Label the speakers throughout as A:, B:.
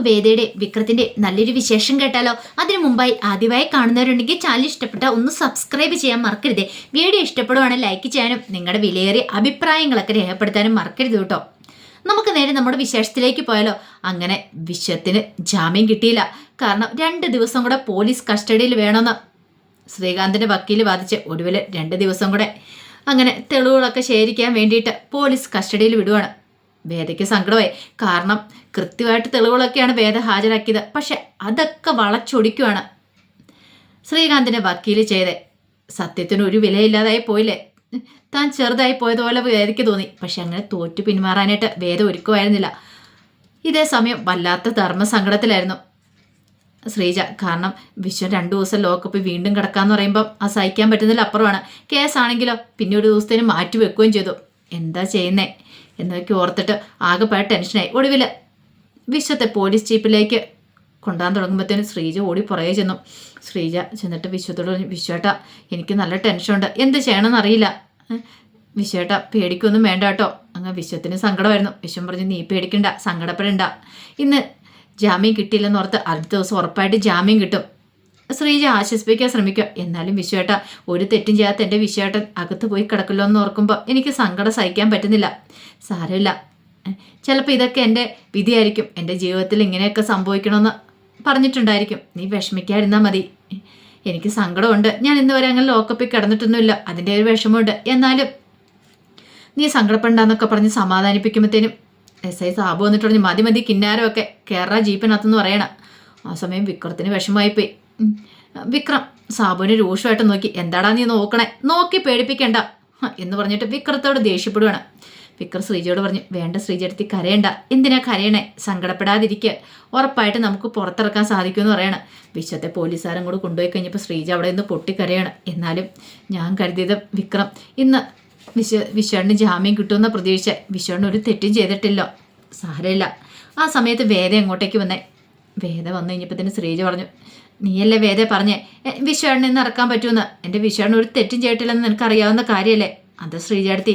A: നമുക്ക് വേദയുടെ വിക്രത്തിന്റെ നല്ലൊരു വിശേഷം കേട്ടാലോ? അതിനു മുമ്പായി ആദ്യമായി കാണുന്നവരുണ്ടെങ്കിൽ ചാനൽ ഇഷ്ടപ്പെട്ട ഒന്ന് സബ്സ്ക്രൈബ് ചെയ്യാൻ മറക്കരുത്. വീഡിയോ ഇഷ്ടപ്പെടുവാണെങ്കിൽ ലൈക്ക് ചെയ്യാനും നിങ്ങളുടെ വിലയേറിയ അഭിപ്രായങ്ങളൊക്കെ രേഖപ്പെടുത്താനും മറക്കരുത് കേട്ടോ. നമുക്ക് നേരെ നമ്മുടെ വിശേഷത്തിലേക്ക് പോയാലോ? അങ്ങനെ വിശ്വത്തിന് ജാമ്യം കിട്ടിയില്ല. കാരണം രണ്ട് ദിവസം കൂടെ പോലീസ് കസ്റ്റഡിയിൽ വേണമെന്ന് ശ്രീകാന്തിന്റെ വക്കീൽ വാദിച്ച് ഒടുവിൽ രണ്ട് ദിവസം കൂടെ. അങ്ങനെ തെളിവുകളൊക്കെ ശേഖരിക്കാൻ വേണ്ടിയിട്ട് പോലീസ് കസ്റ്റഡിയിൽ വിടുവാണ്. വേദയ്ക്ക് സങ്കടമായി. കാരണം കൃത്യമായിട്ട് തെളിവുകളൊക്കെയാണ് വേദ ഹാജരാക്കിയത്. പക്ഷെ അതൊക്കെ വളച്ചൊടിക്കുവാണ്. ശ്രീകാന്തിനെ വക്കീൽ ചെയ്തേ സത്യത്തിന് ഒരു വിലയില്ലാതായി പോയില്ലേ? താൻ ചെറുതായി പോയതുപോലെ വേദയ്ക്ക് തോന്നി. പക്ഷെ അങ്ങനെ തോറ്റു പിന്മാറാനായിട്ട് വേദ ഒരുക്കുമായിരുന്നില്ല. ഇതേ സമയം വല്ലാത്ത ധർമ്മസങ്കടത്തിലായിരുന്നു ശ്രീജ. കാരണം വിശ്വം രണ്ടു ദിവസം ലോക്കപ്പ് വീണ്ടും കിടക്കാന്ന് പറയുമ്പോൾ ആ സഹിക്കാൻ പറ്റുന്നതിൽ അപ്പുറമാണ് കേസാണെങ്കിലോ പിന്നെ ഒരു ദിവസത്തേന് മാറ്റി വെക്കുകയും ചെയ്തു. എന്താ ചെയ്യുന്നേ? എന്നൊക്കെ ഓർത്തിട്ട് ആകെപ്പായ ടെൻഷനായി. ഒടുവിൽ വിശ്വത്തെ പോലീസ് ജീപ്പിലേക്ക് കൊണ്ടുപോകാൻ തുടങ്ങുമ്പോഴത്തേനും ശ്രീജ ഓടി പുറകെ ചെന്നു. ശ്രീജ ചെന്നിട്ട് വിശ്വത്തോട് പറഞ്ഞു വിശ്വേട്ട എനിക്ക് നല്ല ടെൻഷനുണ്ട്. എന്ത് ചെയ്യണമെന്ന് അറിയില്ല വിശ്വേട്ട പേടിക്കൊന്നും വേണ്ട കേട്ടോ. അങ്ങ് വിശ്വത്തിന് സങ്കടമായിരുന്നു. വിശ്വം പറഞ്ഞു നീ പേടിക്കണ്ട സങ്കടപ്പെടണ്ട. ഇന്ന് ജാമ്യം കിട്ടിയില്ലെന്ന് ഓർത്ത് അടുത്ത ദിവസം ഉറപ്പായിട്ട് ജാമ്യം കിട്ടും. ശ്രീജ ആശ്വസിപ്പിക്കാൻ ശ്രമിക്കുക. എന്നാലും വിശ്വേട്ട ഒരു തെറ്റും ചെയ്യാത്ത എന്റെ വിശ്വേട്ടൻ അകത്ത് പോയി കിടക്കല്ലോ എന്ന് ഓർക്കുമ്പോൾ എനിക്ക് സങ്കടം സഹിക്കാൻ പറ്റുന്നില്ല. സാരമില്ല. ചിലപ്പോൾ ഇതൊക്കെ എന്റെ വിധിയായിരിക്കും. എന്റെ ജീവിതത്തിൽ ഇങ്ങനെയൊക്കെ സംഭവിക്കണമെന്ന് പറഞ്ഞിട്ടുണ്ടായിരിക്കും. നീ വിഷമിക്കാതിരുന്നാൽ മതി. എനിക്ക് സങ്കടമുണ്ട്. ഞാൻ ഇന്ന് വരെ അങ്ങനെ ലോക്കപ്പിൽ കിടന്നിട്ടൊന്നുമില്ല. അതിന്റെ ഒരു വിഷമമുണ്ട്. എന്നാലും നീ സങ്കടപ്പെടാന്നൊക്കെ പറഞ്ഞ് സമാധാനിപ്പിക്കുമ്പോഴത്തേനും എസ് ഐ സാബു വന്നിട്ട് പറഞ്ഞു മതി മതി കിന്നാരമൊക്കെ കേരള ജീപ്പിനകത്തെന്ന് പറയണം. ആ സമയം വിക്രത്തിന് വിഷമമായിപ്പോയി. വിക്രം സാബുവിനെ രൂക്ഷമായിട്ട് നോക്കി എന്താടാ നീ നോക്കണേ? നോക്കി പേടിപ്പിക്കണ്ട. എന്ന് പറഞ്ഞിട്ട് വിക്രത്തോട് ദേഷ്യപ്പെടുവാണ്. വിക്രം ശ്രീജയോട് പറഞ്ഞു വേണ്ട ശ്രീജടുത്തി കരയണ്ട. എന്തിനാ കരയണേ? സങ്കടപ്പെടാതിരിക്കുക ഉറപ്പായിട്ട് നമുക്ക് പുറത്തിറക്കാൻ സാധിക്കുമെന്ന് പറയണ. വിശ്വത്തെ പോലീസുകാരും കൂടെ കൊണ്ടുപോയി കഴിഞ്ഞപ്പോൾ ശ്രീജ അവിടെ നിന്ന് പൊട്ടിക്കരയാണ്. എന്നാലും ഞാൻ കരുതിയത് വിക്രം ഇന്ന് വിശ്വ വിശ്വണ്ണന് ജാമ്യം കിട്ടുമെന്ന പ്രതീക്ഷിച്ച വിശ്വണ്ണൻ ഒരു തെറ്റും ചെയ്തിട്ടില്ല. സാരമില്ല. ആ സമയത്ത് വേദ എങ്ങോട്ടേക്ക് വന്നേ? വേദ വന്നു കഴിഞ്ഞപ്പോൾ തന്നെ ശ്രീജ പറഞ്ഞു നീയല്ലേ വേദ പറഞ്ഞേ? വിശ്വാണ് നിന്ന് ഇറക്കാൻ പറ്റുമെന്ന് എന്റെ വിശ്വാണ് ഒരു തെറ്റും ചെയ്തിട്ടില്ലെന്ന് നിനക്കറിയാവുന്ന കാര്യമല്ലേ അത് ശ്രീചേർത്തി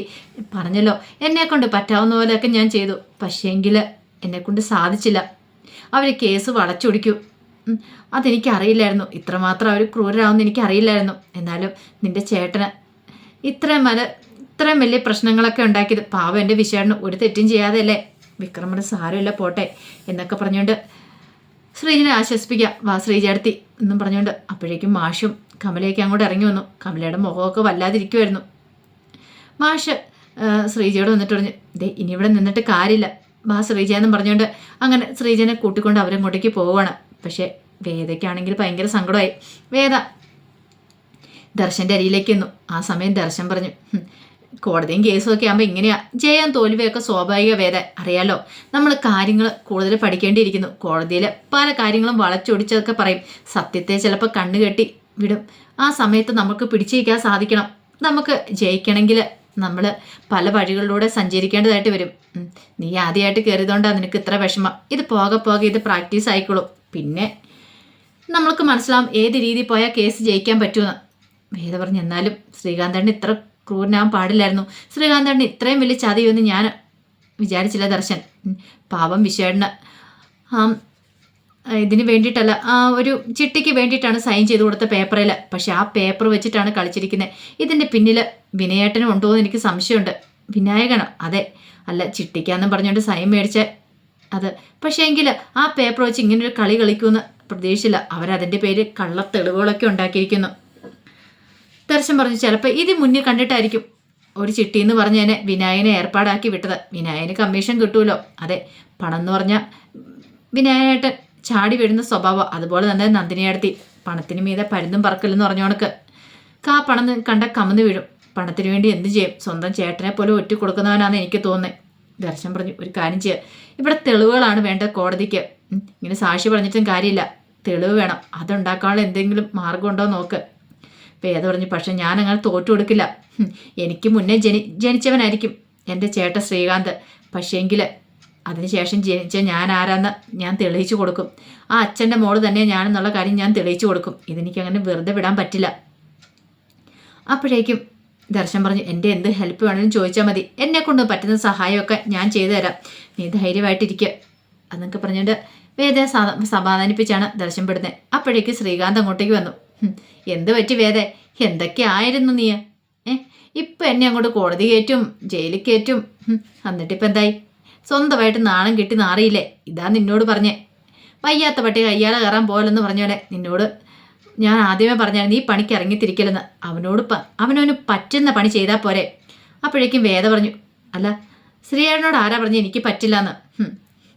A: പറഞ്ഞല്ലോ. എന്നെ കൊണ്ട് പറ്റാവുന്ന പോലെയൊക്കെ ഞാൻ ചെയ്തു. പക്ഷേങ്കിൽ എന്നെ കൊണ്ട് സാധിച്ചില്ല. അവർ കേസ് വളച്ചൊടിക്കൂ. അതെനിക്കറിയില്ലായിരുന്നു. ഇത്രമാത്രം അവർ ക്രൂരരാകുമെന്ന് എനിക്കറിയില്ലായിരുന്നു. എന്നാലും നിന്റെ ചേട്ടന് ഇത്രയും മല ഇത്രയും വലിയ പ്രശ്നങ്ങളൊക്കെ ഉണ്ടാക്കിയത് പാവം എന്റെ വിശേഷണം ഒരു തെറ്റും ചെയ്യാതെയല്ലേ? വിക്രമന് സാരമില്ല പോട്ടെ എന്നൊക്കെ പറഞ്ഞുകൊണ്ട് ശ്രീജിനെ ആശ്വസിപ്പിക്കാം. വാ ശ്രീജടുത്തി എന്നും പറഞ്ഞുകൊണ്ട് അപ്പോഴേക്കും മാഷും കമലയൊക്കെ അങ്ങോട്ട് ഇറങ്ങി വന്നു. കമലയുടെ മുഖമൊക്കെ വല്ലാതിരിക്കുമായിരുന്നു മാഷ് ശ്രീജിയോട് വന്നിട്ട് പറഞ്ഞു ദേ ഇനി ഇവിടെ നിന്നിട്ട് കാര്യമില്ല. വാ ശ്രീജ എന്നും പറഞ്ഞുകൊണ്ട് അങ്ങനെ ശ്രീജനെ കൂട്ടിക്കൊണ്ട് അവരങ്ങോട്ടേക്ക് പോവുകയാണ്. പക്ഷേ വേദയ്ക്കാണെങ്കിൽ ഭയങ്കര സങ്കടമായി. വേദ ദർശന്റെ അരിയിലേക്ക് എന്നു ആ സമയം ദർശൻ പറഞ്ഞു "ഹും, കോടതിയും കേസും ഒക്കെ ആകുമ്പോൾ ഇങ്ങനെയാ. ജയം തോൽവിയൊക്കെ സ്വാഭാവിക വേദ. അറിയാലോ? നമ്മൾ കാര്യങ്ങൾ കൂടുതൽ പഠിക്കേണ്ടിയിരിക്കുന്നു. കോടതിയിൽ പല കാര്യങ്ങളും വളച്ചൊടിച്ചതൊക്കെ പറയും. സത്യത്തെ ചിലപ്പോൾ കണ്ണുകെട്ടി വിടും. ആ സമയത്ത് നമുക്ക് പിടിച്ചിരിക്കാൻ സാധിക്കണം. നമുക്ക് ജയിക്കണമെങ്കിൽ നമ്മൾ പല വഴികളിലൂടെ സഞ്ചരിക്കേണ്ടതായിട്ട് വരും. നീ ആദ്യമായിട്ട് കയറിയതുകൊണ്ടാണ് നിനക്ക് ഇത്ര വിഷമം. ഇത് പോകെ പോകെ ഇത് പ്രാക്ടീസ് ആയിക്കോളും. പിന്നെ നമ്മൾക്ക് മനസ്സിലാവും ഏത് രീതിയിൽ പോയാൽ കേസ് ജയിക്കാൻ പറ്റുമെന്ന് വേദ പറഞ്ഞു എന്നാലും ശ്രീകാന്തേട്ടൻ ഇത്ര ക്രൂരനാകാൻ പാടില്ലായിരുന്നു. ശ്രീകാന്തേട്ടൻ ഇത്രയും വലിയ ചതിയൊന്നും ഞാൻ വിചാരിച്ചില്ല ദർശൻ. പാപം വിശ്വേട്ടന് ഇതിന് വേണ്ടിയിട്ടല്ല ഒരു ചിട്ടിക്ക് വേണ്ടിയിട്ടാണ് സൈൻ ചെയ്ത് കൊടുത്ത പേപ്പറിൽ പക്ഷെ ആ പേപ്പർ വെച്ചിട്ടാണ് കളിച്ചിരിക്കുന്നത് ഇതിന്റെ പിന്നിൽ വിനയേട്ടനും ഉണ്ടോ എന്ന് എനിക്ക് സംശയമുണ്ട്. വിനായകനോ? അതെ. അല്ല ചിട്ടിക്കാന്നും പറഞ്ഞുകൊണ്ട് സൈൻ മേടിച്ച അത്. പക്ഷേ എങ്കിൽ ആ പേപ്പർ വെച്ച് ഇങ്ങനൊരു കളി കളിക്കുമെന്ന് പ്രതീക്ഷയില്ല. അവരതിന്റെ പേര് കള്ള തെളിവുകളൊക്കെ ഉണ്ടാക്കിയിരിക്കുന്നു. ദർശൻ പറഞ്ഞു ചിലപ്പോൾ ഇത് മുന്നിൽ കണ്ടിട്ടായിരിക്കും. ഒരു ചിട്ടി എന്ന് പറഞ്ഞ് തന്നെ വിനായകനെ ഏർപ്പാടാക്കി വിട്ടത്. വിനായകന് കമ്മീഷൻ കിട്ടുമല്ലോ അതെ പണം എന്ന് പറഞ്ഞാൽ വിനായനായിട്ട് ചാടി വീഴുന്ന സ്വഭാവം. അതുപോലെ തന്നെ നന്ദിനിയടത്തി പണത്തിന് മീതെ പരുന്നും പറക്കലെന്ന് പറഞ്ഞ കണക്ക്. കാ പണം കണ്ട കമന്ന് വീഴും. പണത്തിന് വേണ്ടി എന്ത് ചെയ്യും? സ്വന്തം ചേട്ടനെ പോലെ ഒറ്റ കൊടുക്കുന്നവനാണെന്ന് എനിക്ക് തോന്നുന്നത് ദർശൻ പറഞ്ഞു ഒരു കാര്യം ചെയ്യുക ഇവിടെ തെളിവുകളാണ് വേണ്ട കോടതിക്ക്. ഇങ്ങനെ സാക്ഷി പറഞ്ഞിട്ടും കാര്യമില്ല. തെളിവ് വേണം. അതുണ്ടാക്കാനുള്ള എന്തെങ്കിലും മാർഗമുണ്ടോ നോക്ക്. വേദ പറഞ്ഞു പക്ഷെ ഞാൻ അങ്ങനെ തോറ്റു കൊടുക്കില്ല. എനിക്ക് മുന്നേ ജനി ജനിച്ചവനായിരിക്കും എന്റെ ചേട്ട ശ്രീകാന്ത്. പക്ഷേങ്കിൽ അതിനുശേഷം ജനിച്ച ഞാൻ ആരാന്ന് ഞാൻ തെളിയിച്ചു കൊടുക്കും. ആ അച്ഛന്റെ മോൾ തന്നെ ഞാനെന്നുള്ള കാര്യം ഞാൻ തെളിയിച്ചു കൊടുക്കും. ഇതെനിക്ക് അങ്ങനെ വെറുതെ വിടാൻ പറ്റില്ല. അപ്പോഴേക്കും ദർശൻ പറഞ്ഞു എന്റെ എന്ത് ഹെൽപ്പ് വേണമെങ്കിലും ചോദിച്ചാൽ മതി. എന്നെ കൊണ്ട് പറ്റുന്ന സഹായമൊക്കെ ഞാൻ ചെയ്തു തരാം. നീ ധൈര്യമായിട്ടിരിക്കുക അതൊക്കെ പറഞ്ഞുകൊണ്ട് വേദന സ- സമാധാനിപ്പിച്ചാണ് ദർശൻ പെടുന്നത്. അപ്പോഴേക്ക് ശ്രീകാന്ത് അങ്ങോട്ടേക്ക് വന്നു. "ഹും, എന്ത് പറ്റി വേദ? എന്തൊക്കെയായിരുന്നു നീ? ഏ? ഇപ്പം എന്നെ അങ്ങോട്ട് കോടതി കയറ്റും ജയിലിൽ കയറ്റും. എന്നിട്ടിപ്പം എന്തായി? സ്വന്തമായിട്ട് നാണം കിട്ടി നാറിയില്ലേ? ഇതാ നിന്നോട് പറഞ്ഞേ. വയ്യാത്ത പട്ടി കയ്യാലെ കയറാൻ പോലെന്ന് പറഞ്ഞോലെ നിന്നോട് ഞാൻ ആദ്യമേ പറഞ്ഞാൽ നീ പണിക്ക് ഇറങ്ങിത്തിരിക്കലെന്ന് അവനോട് പ അവനവന് പറ്റുന്ന പണി ചെയ്താൽ പോരെ. അപ്പോഴേക്കും വേദ പറഞ്ഞു അല്ല ശ്രീയേടനോട് ആരാ പറഞ്ഞു എനിക്ക് പറ്റില്ല എന്ന്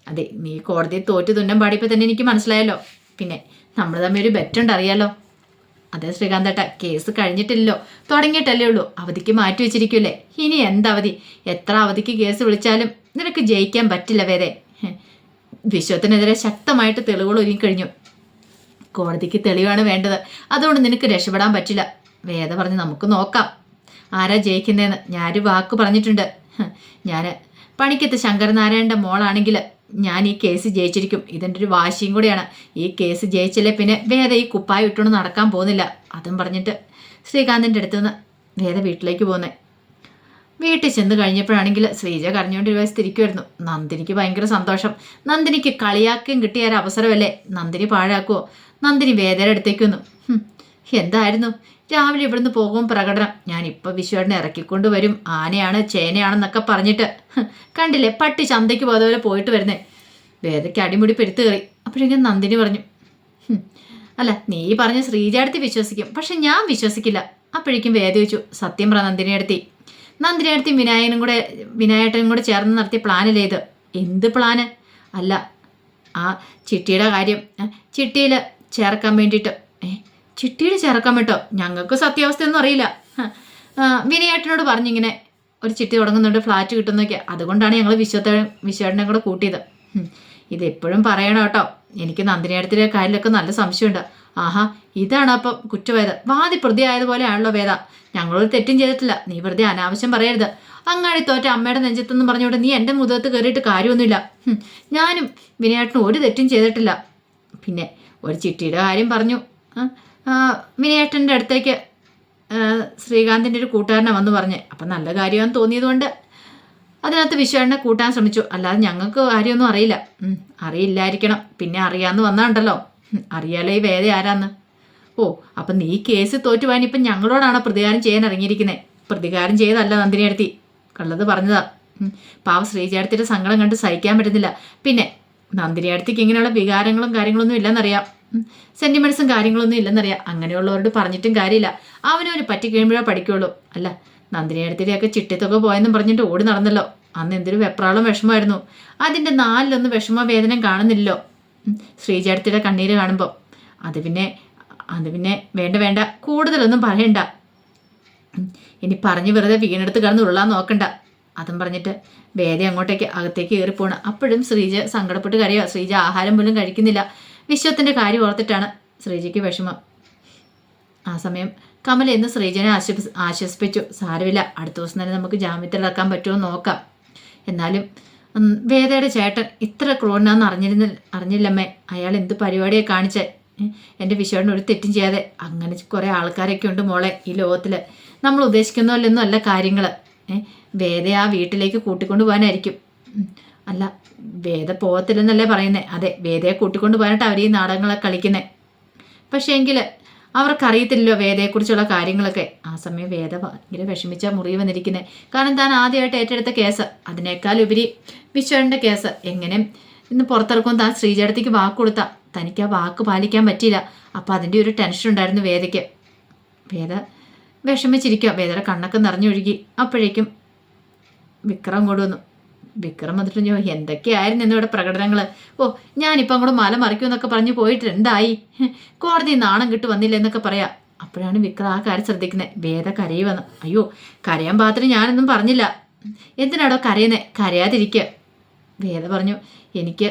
A: അതെ നീ കോടതിയിൽ തോറ്റു തുന്നം പാടിയപ്പോൾ തന്നെ എനിക്ക് മനസ്സിലായല്ലോ. പിന്നെ നമ്മൾ തമ്മിൽ ഒരു ബെറ്റുണ്ട് അറിയാലോ അതെ ശ്രീകാന്തേട്ട കേസ് കഴിഞ്ഞിട്ടില്ലല്ലോ തുടങ്ങിയിട്ടല്ലേ ഉള്ളൂ. അവധിക്ക് മാറ്റി വെച്ചിരിക്കൂലേ ഇനി എന്തവധി? എത്ര അവധിക്ക് കേസ് വിളിച്ചാലും നിനക്ക് ജയിക്കാൻ പറ്റില്ല വേറെ. വിശ്വത്തിനെതിരെ ശക്തമായിട്ട് തെളിവുകൾ ഒരുങ്ങിക്കഴിഞ്ഞു. കോടതിക്ക് തെളിവാണ് വേണ്ടത്. അതുകൊണ്ട് നിനക്ക് രക്ഷപ്പെടാൻ പറ്റില്ല. വേദ പറഞ്ഞ് നമുക്ക് നോക്കാം. ആരാ ജയിക്കുന്നതെന്ന് ഞാനൊരു വാക്ക് പറഞ്ഞിട്ടുണ്ട്. ഞാൻ പണിക്കത്ത് ശങ്കരനാരായണന്റെ മോളാണെങ്കിൽ ഞാൻ ഈ കേസ് ജയിച്ചിരിക്കും. ഇതെന്റെ ഒരു വാശിയും കൂടിയാണ്. ഈ കേസ് ജയിച്ചല്ലേ പിന്നെ വേദ ഈ കുപ്പായ ഇട്ടുകൊണ്ട് നടക്കാൻ പോകുന്നില്ല. അതും പറഞ്ഞിട്ട് ശ്രീകാന്തിന്റെ അടുത്ത് നിന്ന് വേദ വീട്ടിലേക്ക് പോകുന്നത് വീട്ടിൽ ചെന്ന് കഴിഞ്ഞപ്പോഴാണെങ്കിൽ ശ്രീജ കരഞ്ഞുകൊണ്ട് ഒരു വയസ്സ് നന്ദിനിക്ക് ഭയങ്കര സന്തോഷം. നന്ദിനിക്ക് കളിയാക്കുകയും കിട്ടിയ ഒരു അവസരമല്ലേ? നന്ദിനി പാഴാക്കുമോ നന്ദിനി വേദയുടെ അടുത്തേക്ക് വന്നു. എന്തായിരുന്നു? രാവിലെ ഇവിടുന്ന് പോകും പ്രകടനം. ഞാൻ ഇപ്പം വിശ്വടിനെ ഇറക്കിക്കൊണ്ട് വരും. ആനയാണ് ചേനയാണെന്നൊക്കെ പറഞ്ഞിട്ട്. കണ്ടില്ലേ? പട്ടി ചന്തയ്ക്ക് പോയതുപോലെ പോയിട്ട് വരുന്നേ. വേദയ്ക്ക് അടിമുടി പെരുത്ത് കയറി. അപ്പോഴേക്കും നന്ദിനി പറഞ്ഞു "ഹും, അല്ല നീ പറഞ്ഞ ശ്രീജാടത്തി വിശ്വസിക്കും. പക്ഷെ ഞാൻ വിശ്വസിക്കില്ല. അപ്പോഴേക്കും വേദ ചോദിച്ചു സത്യം പറ നന്ദിനി അടുത്തി നന്ദിനി അടുത്തി വിനായകനും കൂടെ വിനായേട്ടനും കൂടെ ചേർന്ന് നടത്തിയ പ്ലാനല്ലേ ഇത്? എന്ത് പ്ലാന്? അല്ല ആ ചിട്ടിയുടെ കാര്യം ചിട്ടിയിൽ ചേർക്കാൻ വേണ്ടിയിട്ട് ഏ ചിട്ടിയിൽ ചേർക്കാൻ കേട്ടോ ഞങ്ങൾക്ക് സത്യാവസ്ഥയൊന്നും അറിയില്ല. വിനയേട്ടനോട് പറഞ്ഞിങ്ങനെ ഒരു ചിട്ടി തുടങ്ങുന്നുണ്ട് ഫ്ലാറ്റ് കിട്ടുന്നൊക്കെ. അതുകൊണ്ടാണ് ഞങ്ങൾ വിശ്വത്തെ വിശ്വേട്ടനെ കൂടെ കൂട്ടിയത്. ഇതെപ്പോഴും പറയണം കേട്ടോ. എനിക്ക് നന്ദിനിയടത്തിലെ കാര്യത്തിലൊക്കെ നല്ല സംശയമുണ്ട്. ആഹാ ഇതാണ് അപ്പം കുറ്റവേദ വാദി പ്രതി ആയതുപോലെയാണല്ലോ വേദ ഞങ്ങളൊരു തെറ്റും ചെയ്തിട്ടില്ല. നീ വെറുതെ അനാവശ്യം പറയരുത്. അങ്ങാടി തോറ്റ അമ്മയുടെ നെഞ്ചത്തെന്ന് പറഞ്ഞുകൊണ്ട് നീ എന്റെ മുഖത്ത് കയറിയിട്ട് കാര്യമൊന്നുമില്ല. ഞാനും വിനയേട്ടനും ഒരു തെറ്റും ചെയ്തിട്ടില്ല. പിന്നെ ഒരു ചിട്ടിയുടെ കാര്യം പറഞ്ഞു. വിനയേട്ടന്റെ അടുത്തേക്ക് ശ്രീകാന്തിന്റെ ഒരു കൂട്ടുകാരനെ വന്ന് പറഞ്ഞ് അപ്പം നല്ല കാര്യമാണെന്ന് തോന്നിയതുകൊണ്ട്. അതിനകത്ത് വിശ്വനെ കൂട്ടാൻ ശ്രമിച്ചു. അല്ലാതെ ഞങ്ങൾക്ക് കാര്യമൊന്നും അറിയില്ല. അറിയില്ലായിരിക്കണം. പിന്നെ അറിയാമെന്ന് വന്നാണ്ടല്ലോ. അറിയാലോ ഈ വേദ ആരാന്ന്? ഓ അപ്പം നീ കേസ് തോറ്റുപോയാൻ ഇപ്പം ഞങ്ങളോടാണ് പ്രതികാരം ചെയ്യാൻ ഇറങ്ങിയിരിക്കുന്നത് പ്രതികാരം ചെയ്തല്ല നന്ദിനി അടുത്തി കള്ളത് പറഞ്ഞതാ. പാവ ശ്രീചേടത്തിന്റെ സങ്കടം കണ്ട് സഹിക്കാൻ പറ്റുന്നില്ല. പിന്നെ നന്ദിനി അടുത്തേക്ക് ഇങ്ങനെയുള്ള വികാരങ്ങളും കാര്യങ്ങളൊന്നും ഇല്ലെന്നറിയാം. സെന്റിമെന്റ്സും കാര്യങ്ങളൊന്നും ഇല്ലെന്നറിയാം. അങ്ങനെയുള്ളവരോട് പറഞ്ഞിട്ടും കാര്യമില്ല. അവനവന് പറ്റി കഴിയുമ്പോഴേ പഠിക്കുള്ളൂ. അല്ല നന്ദിനി അടുത്തിടെയൊക്കെ ചിട്ടിത്തൊക്കെ പോയെന്നും പറഞ്ഞിട്ട് ഓടി നടന്നല്ലോ. അന്ന് എന്തൊരു വെപ്രാളം വിഷമമായിരുന്നു. അതിന്റെ നാലിലൊന്നും വിഷമ വേദന കാണുന്നില്ലല്ലോ. ഉം, ശ്രീചേടത്തിയുടെ കണ്ണീര് കാണുമ്പോൾ അത് പിന്നെ അത് പിന്നെ വേണ്ട വേണ്ട. കൂടുതലൊന്നും പറയണ്ട. ഇനി പറഞ്ഞ് വെറുതെ വീണെടുത്ത് കിടന്ന് ഉള്ളാൻ നോക്കണ്ട. അതും പറഞ്ഞിട്ട് വേദ അങ്ങോട്ടേക്ക് അകത്തേക്ക് കയറിപ്പോണ്. അപ്പോഴും ശ്രീജ സങ്കടപ്പെട്ട് കരയോ. ശ്രീജ ആഹാരം പോലും കഴിക്കുന്നില്ല. വിശ്വത്തിന്റെ കാര്യം ഓർത്തിട്ടാണ് ശ്രീജിക്ക് വിഷമം. ആ സമയം കമൽ എന്ന് ശ്രീജനെ ആശ്വസ ആശ്വസിപ്പിച്ചു. സാരമില്ല അടുത്ത ദിവസം തന്നെ നമുക്ക് ജാമ്യത്തിലിറക്കാൻ പറ്റുമോ നോക്കാം. എന്നാലും വേദയുടെ ചേട്ടൻ ഇത്ര ക്രൂരനാന്ന് അറിഞ്ഞിരുന്ന അറിഞ്ഞില്ലമ്മേ. അയാൾ എന്ത് പരിപാടിയെ കാണിച്ചേ? എന്റെ വിശ്വടിന് ഒരു തെറ്റും ചെയ്യാതെ. അങ്ങനെ കുറേ ആൾക്കാരൊക്കെ ഉണ്ട് മോളെ ഈ ലോകത്തിൽ നമ്മൾ ഉദ്ദേശിക്കുന്ന പോലെയൊന്നും അല്ല കാര്യങ്ങൾ വേദയെ ആ വീട്ടിലേക്ക് കൂട്ടിക്കൊണ്ടു പോകാനായിരിക്കും. അല്ല വേദ പോകത്തില്ലെന്നല്ലേ പറയുന്നത് അതെ വേദയെ കൂട്ടിക്കൊണ്ട് പോയിട്ട് അവർ ഈ നാടകങ്ങളൊക്കെ കളിക്കുന്നത് പക്ഷേ എങ്കിൽ അവർക്കറിയത്തില്ലല്ലോ വേദയെക്കുറിച്ചുള്ള കാര്യങ്ങളൊക്കെ. ആ സമയം വേദ ഭയങ്കര വിഷമിച്ച മുറി വന്നിരിക്കുന്നത് കാരണം താൻ ആദ്യമായിട്ട് ഏറ്റെടുത്ത കേസ്. അതിനേക്കാൾ ഉപരി വിശ്വന്റെ കേസ്. എങ്ങനെ ഇന്ന് പുറത്തിറക്കും താൻ ശ്രീജടത്തേക്ക് വാക്ക് കൊടുത്ത. തനിക്ക് ആ വാക്ക് പാലിക്കാൻ പറ്റിയില്ല. അപ്പം അതിന്റെ ഒരു ടെൻഷൻ ഉണ്ടായിരുന്നു വേദയ്ക്ക്. വേദ വിഷമിച്ചിരിക്കുക വേദയുടെ കണ്ണൊക്കെ നിറഞ്ഞൊഴുകി. അപ്പോഴേക്കും വിക്രം കൊണ്ടുവന്നു. വിക്രം വന്നിട്ട് ഞാൻ എന്തൊക്കെയായിരുന്നു എന്നിവിടെ പ്രകടനങ്ങൾ ഓ ഞാനിപ്പോൾ അങ്ങോട്ട് മല മറിക്കുമെന്നൊക്കെ പറഞ്ഞ് പോയിട്ട് എന്തായി? കോടതി നാണം കിട്ടു വന്നില്ല എന്നൊക്കെ പറയാം. അപ്പോഴാണ് വിക്രം ആ കാര്യം ശ്രദ്ധിക്കുന്നത് വേദ കരയി വന്നു. അയ്യോ കരയാൻ പാത്രം ഞാനൊന്നും പറഞ്ഞില്ല. എന്തിനാടോ കരയുന്നേ? കരയാതിരിക്കുക വേദ പറഞ്ഞു എനിക്ക്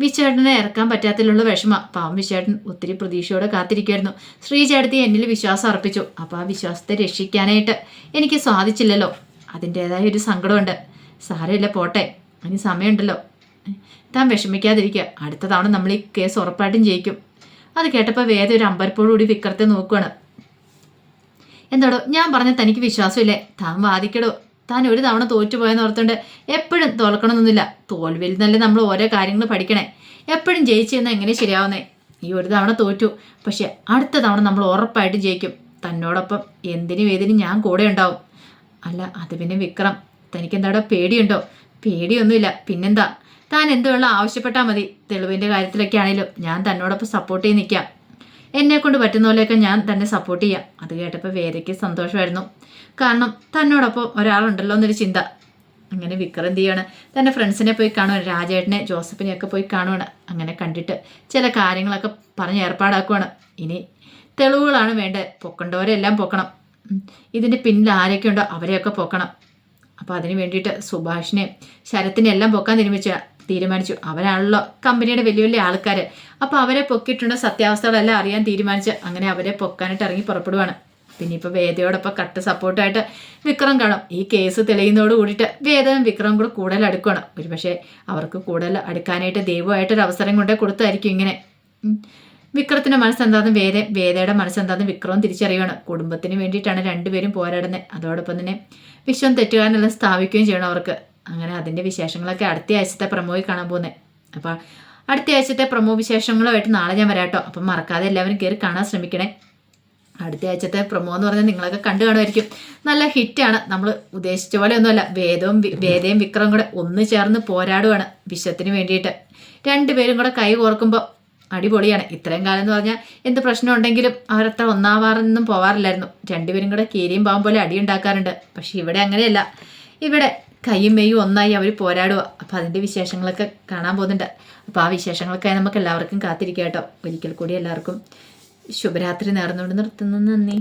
A: വിശ്വേട്ടനെ ഇറക്കാൻ പറ്റാത്തതിലുള്ള വിഷമ. പാവം വിശ്വേട്ടൻ ഒത്തിരി പ്രതീക്ഷയോടെ കാത്തിരിക്കുമായിരുന്നു ശ്രീചേട്ടത്തി എന്നിൽ വിശ്വാസം അർപ്പിച്ചു. അപ്പോൾ ആ വിശ്വാസത്തെ രക്ഷിക്കാനായിട്ട് എനിക്ക് സാധിച്ചില്ലല്ലോ. അതിന്റേതായ ഒരു സങ്കടമുണ്ട്. സാരമില്ല പോട്ടെ. ഇനി സമയമുണ്ടല്ലോ. താൻ വിഷമിക്കാതിരിക്കുക അടുത്ത തവണ നമ്മൾ ഈ കേസ് ഉറപ്പായിട്ടും ജയിക്കും. അത് കേട്ടപ്പോൾ വേദ ഒരു അമ്പരപ്പോടുകൂടി വിക്രത്തെ നോക്കുകയാണ് എന്തോടോ ഞാൻ പറഞ്ഞ തനിക്ക് വിശ്വാസമില്ലേ? താൻ വാദിക്കടോ. താൻ ഒരു തവണ തോറ്റുപോയെന്ന് ഓർത്തുകൊണ്ട് എപ്പോഴും തോൽക്കണമെന്നൊന്നുമില്ല. തോൽവിയിൽ നിന്നല്ലേ നമ്മൾ ഓരോ കാര്യങ്ങൾ പഠിക്കണേ. എപ്പോഴും ജയിച്ചു എന്നാൽ എങ്ങനെ ശരിയാവുന്നേ? ഈ ഒരു തവണ തോറ്റു. പക്ഷെ അടുത്ത തവണ നമ്മൾ ഉറപ്പായിട്ടും ജയിക്കും. തന്നോടൊപ്പം എന്തിനും ഏതിനും ഞാൻ കൂടെ ഉണ്ടാവും. അല്ല അത് പിന്നെ വിക്രം. തനിക്ക് എന്താടോ പേടിയുണ്ടോ? പേടിയൊന്നുമില്ല. പിന്നെന്താ? താൻ എന്തുള്ള ആവശ്യപ്പെട്ടാൽ മതി. തെളിവിന്റെ കാര്യത്തിലൊക്കെ ആണെങ്കിലും ഞാൻ തന്നോടൊപ്പം സപ്പോർട്ട് ചെയ്ത് നിൽക്കാം എന്നെ കൊണ്ട് പറ്റുന്ന പോലെയൊക്കെ ഞാൻ തന്നെ സപ്പോർട്ട് ചെയ്യാം. അത് കേട്ടപ്പോൾ വേദയ്ക്ക് സന്തോഷമായിരുന്നു. കാരണം തന്നോടൊപ്പം ഒരാളുണ്ടല്ലോ എന്നൊരു ചിന്ത. അങ്ങനെ വിക്രം എന്ത് ചെയ്യാണ്? തന്റെ ഫ്രണ്ട്സിനെ പോയി കാണുവാണ്. രാജേട്ടനെ ജോസഫിനെയൊക്കെ പോയി കാണുവാണ്. അങ്ങനെ കണ്ടിട്ട് ചില കാര്യങ്ങളൊക്കെ പറഞ്ഞ് ഏർപ്പാടാക്കുവാണ്. ഇനി തെളിവുകളാണ് വേണ്ടത്. പൊക്കണ്ടവരെല്ലാം പൊക്കണം. ഇതിന്റെ പിന്നിൽ ആരൊക്കെ ഉണ്ടോ അവരെയൊക്കെ പൊക്കണം. അപ്പോൾ അതിന് വേണ്ടിയിട്ട് സുഭാഷിനെ ശരത്തിനെ എല്ലാം പൊക്കാൻ തീരുമാനിച്ച തീരുമാനിച്ചു. അവരാണല്ലോ കമ്പനിയുടെ വലിയ വലിയ ആൾക്കാർ അപ്പോൾ അവരെ പൊക്കിയിട്ടുണ്ട് സത്യാവസ്ഥകളെല്ലാം അറിയാൻ തീരുമാനിച്ച് അങ്ങനെ അവരെ പൊക്കാനായിട്ട് ഇറങ്ങി പുറപ്പെടുവാണ്. പിന്നെ ഇപ്പോൾ വേദയോടൊപ്പം കട്ട് സപ്പോർട്ടായിട്ട് വിക്രം കാണും. ഈ കേസ് തെളിയുന്നതോട് കൂടിയിട്ട് വേദവും വിക്രവും കൂടെ കൂടുതൽ അടുക്കുകയാണ് ഒരുപക്ഷെ അവർക്ക് കൂടുതൽ അടുക്കാനായിട്ട് ദൈവമായിട്ടൊരു അവസരം കൊണ്ടേ കൊടുത്തായിരിക്കും ഇങ്ങനെ. വിക്രത്തിന്റെ മനസ്സെന്താന്ന് വേദ വേദയുടെ മനസ്സെന്താന്ന് വിക്രവും തിരിച്ചറിയണം. കുടുംബത്തിന് വേണ്ടിയിട്ടാണ് രണ്ടുപേരും പോരാടുന്നത് അതോടൊപ്പം തന്നെ വിശ്വം തെറ്റുകാരനെല്ലാം സ്ഥാപിക്കുകയും ചെയ്യണം അവർക്ക്. അങ്ങനെ അതിന്റെ വിശേഷങ്ങളൊക്കെ അടുത്ത ആഴ്ചത്തെ പ്രമോയിൽ കാണാൻ പോകുന്നത് അപ്പോൾ അടുത്ത ആഴ്ചത്തെ പ്രമോ വിശേഷങ്ങളുമായിട്ട് നാളെ ഞാൻ വരാട്ടോ. അപ്പം മറക്കാതെ എല്ലാവരും കയറി കാണാൻ ശ്രമിക്കണേ. അടുത്ത ആഴ്ചത്തെ പ്രൊമോ എന്ന് പറഞ്ഞാൽ നിങ്ങളൊക്കെ കണ്ടു കാണുമായിരിക്കും. നല്ല ഹിറ്റാണ്. നമ്മൾ ഉദ്ദേശിച്ച പോലെ ഒന്നുമല്ല. വേദവും വേദയും വിക്രവും കൂടെ ഒന്ന് ചേർന്ന് പോരാടുവാണ് വിശ്വത്തിന് വേണ്ടിയിട്ട്. രണ്ടുപേരും കൂടെ കൈ കോർക്കുമ്പോൾ അടിപൊളിയാണ്. ഇത്രയും കാലം എന്ന് പറഞ്ഞാൽ എന്ത് പ്രശ്നം ഉണ്ടെങ്കിലും അവരത്ര ഒന്നാവാറൊന്നും പോവാറില്ലായിരുന്നു. രണ്ടുപേരും കൂടെ കീരിയും പാവം പോലെ അടി ഉണ്ടാക്കാറുണ്ട്. പക്ഷെ ഇവിടെ അങ്ങനെയല്ല. ഇവിടെ കൈയും മെയ്യും ഒന്നായി അവർ പോരാടുക അപ്പോൾ അതിന്റെ വിശേഷങ്ങളൊക്കെ കാണാൻ പോകുന്നുണ്ട്. അപ്പോൾ ആ വിശേഷങ്ങൾക്കായി നമുക്ക് എല്ലാവർക്കും കാത്തിരിക്കാം കേട്ടോ. ഒരിക്കൽ കൂടി എല്ലാവർക്കും ശുഭരാത്രി നേർന്നുകൊണ്ട് നിർത്തുന്നു. നന്ദി.